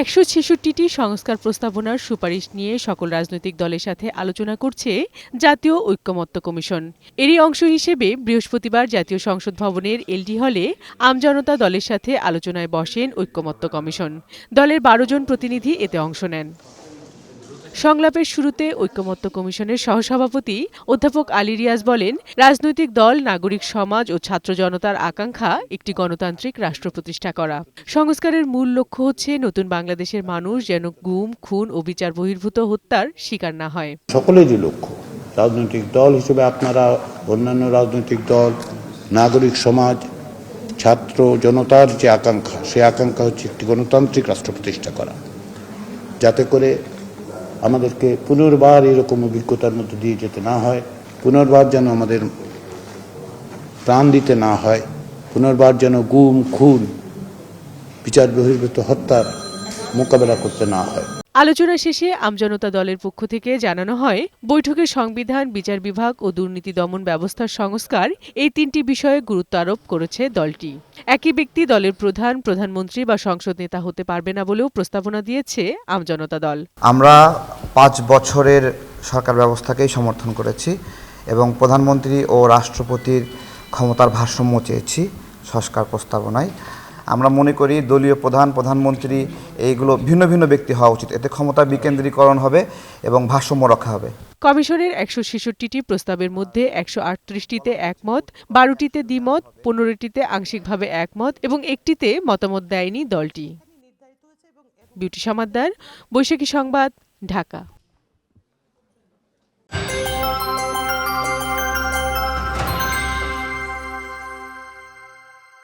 একশো ছেষট্টিটি সংস্কার প্রস্তাবনার সুপারিশ নিয়ে সকল রাজনৈতিক দলের সাথে আলোচনা করছে জাতীয় ঐক্যমত্য কমিশন। এরই অংশ হিসেবে বৃহস্পতিবার জাতীয় সংসদ ভবনের এলডি হলে আমজনতা দলের সাথে আলোচনায় বসেন ঐক্যমত্য কমিশন। দলের বারো জন প্রতিনিধি এতে অংশ নেন। সংলাপের শুরুতে ঐক্যমত্য কমিশনের সহসভাপতি অধ্যাপক আলী রিয়াজ বলেন, রাজনৈতিক দল, নাগরিক সমাজ ও ছাত্র জনতার আকাঙ্ক্ষা একটি গণতান্ত্রিক রাষ্ট্র প্রতিষ্ঠা করা। সংস্কারের মূল লক্ষ্য হচ্ছে নতুন বাংলাদেশের মানুষ যেন গুম, খুন ও বিচার বহির্ভূত হত্যার শিকার না হয়। সকলেরই লক্ষ্য, রাজনৈতিক দল হিসেবে আপনারা, অন্যান্য রাজনৈতিক দল, নাগরিক সমাজ, ছাত্র জনতার যে আকাঙ্ক্ষা সেই আকাঙ্ক্ষা হচ্ছে একটি গণতান্ত্রিক রাষ্ট্র প্রতিষ্ঠা করা। যাতে করে আমাদেরকে পুনর্বার এরকম অভিজ্ঞতার মধ্যে দিয়ে যেতে না হয়, পুনর্বার যেন আমাদের প্রাণ দিতে না হয়, পুনর্বার যেন গুম, খুন, বিচার বহির্ভূত হত্যার মোকাবেলা করতে না হয়। আলোচনা শেষে আমজনতা দলের পক্ষ থেকে জানানো হয়, বৈঠকে সংবিধান, বিচার বিভাগ ও দুর্নীতি দমন ব্যবস্থার সংস্কার এই তিনটি বিষয়ে গুরুত্ব আরোপ করেছে দলটি। একই ব্যক্তি দলের প্রধান, প্রধানমন্ত্রী বা সংসদ নেতা হতে পারবে না বলেও প্রস্তাবনা দিয়েছে আমজনতা দল। আমরা পাঁচ বছরের সরকার ব্যবস্থাকেই সমর্থন করেছি এবং প্রধানমন্ত্রী ও রাষ্ট্রপতির ক্ষমতার ভারসাম্য চেয়েছি সংস্কার প্রস্তাবনায়। আমরা মনে করি দলীয় প্রধান, প্রধানমন্ত্রী, এইগুলো ভিন্ন ভিন্ন ব্যক্তি হওয়া উচিত। এতে ক্ষমতা বিকেন্দ্রীকরণ হবে এবং ভারসাম্য রক্ষা হবে। কমিশনের একশো ছেষট্টিটি প্রস্তাবের মধ্যে একশো আটত্রিশটিতে একমত, বারোটিতে দ্বিমত, পনেরোটিতে আংশিকভাবে একমত এবং একটিতে মতামত দেয়নি দলটি। বিউটি সমাদ্দার, বৈশাখী সংবাদ, ঢাকা।